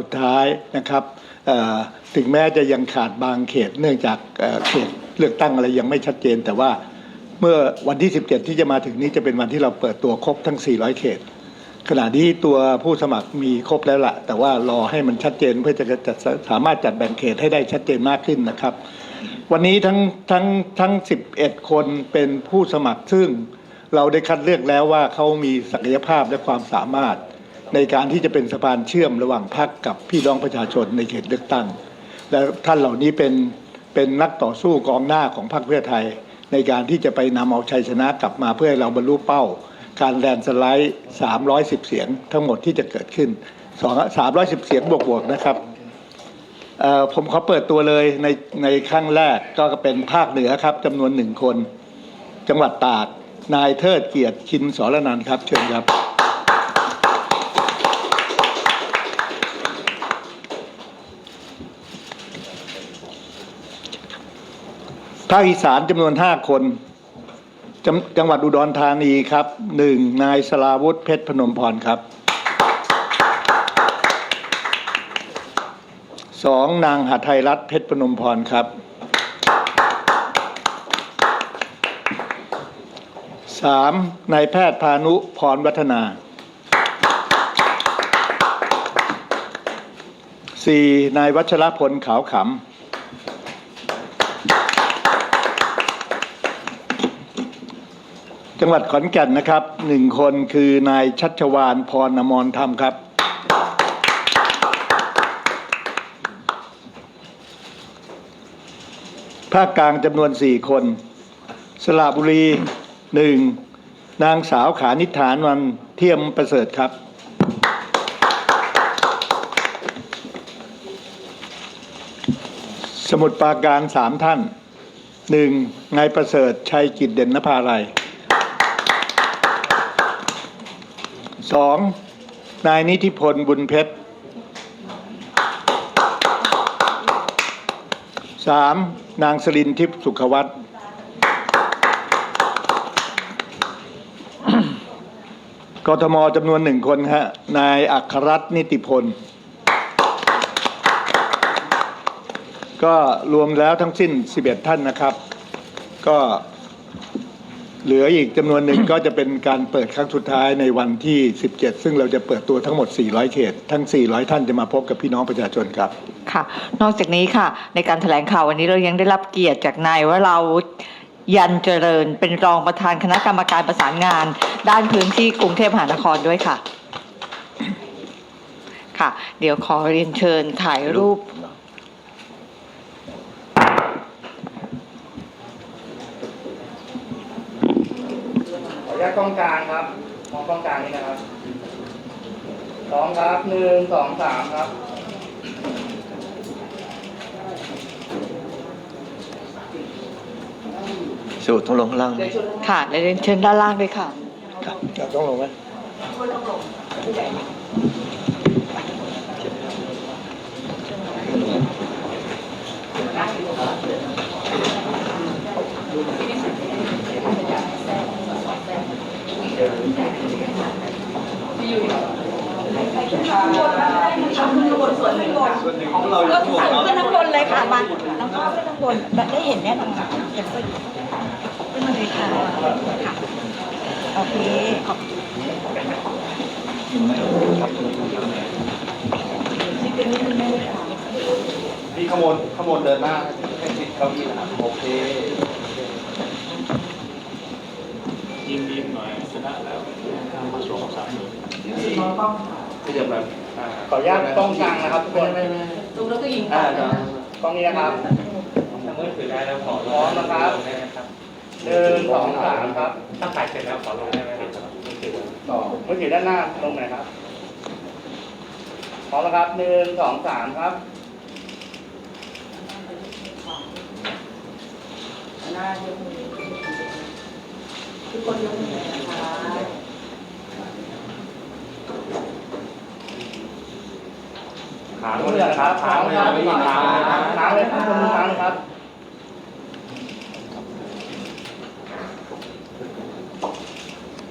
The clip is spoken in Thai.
สุดท้ายนะครับถึงแม้จะยังขาดบางเขตเนื่องจากเขตเลือกตั้งอะไรยังไม่ชัดเจน แต่ว่าเมื่อวันที่ 17 ที่จะมาถึงนี้จะเป็นวันที่เราเปิดตัวครบทั้ง 400 เขต ขณะที่ตัวผู้สมัครมีครบแล้วละแต่ว่ารอให้มันชัดเจนเพื่อจะจะสามารถจัดแบ่งเขตให้ได้ชัดเจนมากขึ้นนะครับ วันนี้ทั้งทั้งทั้ง 11 คนเป็นผู้สมัครซึ่งเราได้คัดเลือกแล้วว่าเขามีศักยภาพและความสามารถ ในการที่จะเป็นสะพานเชื่อมระหว่างพรรคกับพี่น้องประชาชนในเขตเลือกตั้ง และท่านเหล่านี้เป็นเป็นนักต่อสู้กองหน้าของพรรคเพื่อไทย ในการที่จะไปนำเอาชัยชนะกลับมาเพื่อให้เราบรรลุเป้า การแลนด์สไลด์ 310 เสียงทั้งหมดที่จะเกิดขึ้นสอง310 เสียงบวกๆนะครับผมขอเปิดตัวเลยในในครั้งแรกก็เป็นภาคเหนือครับจำนวนหนึ่งคน จังหวัดตาก นายเทิดเกียรติชินสรนันครับ เชิญครับ ภาคอีสานจำนวนห้าคนจจังหวัดอุดรธานีครับหนึ่งนายสลาวุธเพชรพนมพรครับสองนางหัทไทยรัฐเพชรพนมพรครับสามนายแพทย์พานุพรวัฒนาสี่นายวัชรพลขาวขำ จังหวัดขอนแก่นนะครับหนึ่งคนคือนายชัชวานพรนมรธรรมครับ ภาคกลางจำนวนสี่คน สระบุรีหนึ่งนางสาวขานิฐานวันเทียมประเสริฐครับ สมุดปราการสามท่านหนึ่งนายประเสริฐชัยกิจเด่นนภาลัย สองนายนิธิพลบุญเพชรสามนางสลินทิพย์สุขวัตรกทมจำนวนหนึ่งคนฮะ นายอัครรัตน์นิติพล ก็รวมแล้วทั้งสิ้น 11 ท่านนะครับ ก็ เหลืออีกจำนวนหนึ่งก็จะเป็นการเปิดครั้งสุดท้ายในวันที่ 17 ซึ่งเราจะเปิดตัวทั้งหมด 400 เขต ทั้ง 400 ท่านจะมาพบกับพี่น้องประชาชนครับ ค่ะ นอกจากนี้ค่ะ ในการแถลงข่าววันนี้เรายังได้รับเกียรติจากนายวราวุธยันเจริญ เป็นรองประธานคณะกรรมการประสานงาน ด้านพื้นที่กรุงเทพมหานครด้วยค่ะ ค่ะ เดี๋ยวขอเรียนเชิญถ่ายรูป ขออนุ ญาตกล้องกลางครับ มองกล้องกลางนี่นะครับสองครับหนึ่งสองสามครับสูตรต้องลงข้างล่างไหมค่ะและเรียนเชิญด้านล่างด้วยค่ะ ครับจะต้องลงไหม ก็สั่งขึ้นข้างบนเลยค่ะมาน้องพ่อขึ้นข้งบนแบบได้เห็นแน่นอนเห็นก็อยู่ขึ้นมาเลยค่ะค่ะโอเคขอบที่เป็นนิดนึงได้ไหมคะพี่ขโมยขโมยเดินหน้าให้ติดเก้าอี้นะครับโอเคยิ้มยิ้มหน่อยชนะแล้วมาสองสามหนึ่ง ขยับแบบอ่าขออนุญาตกล้องกลางนะครับทุกคนดูแล้วก็ยิงอ่ากล้องนี้นะครับมือถือได้แล้วขอพร้อมนะครับหนึ่งสองสามครับถ้าถ่ายเสร็จแล้วขอลงได้ไหมครับมือถือต่อมือถือด้านหน้าลงหน่อยครับพร้อมนะครับหนึ่งสองสามครับหน้ายกมือทุกคนยกมือนะคะ ขาเมื่อนะครับขาเลยครับขาเลยครับขาเลยครับขาเลยครับ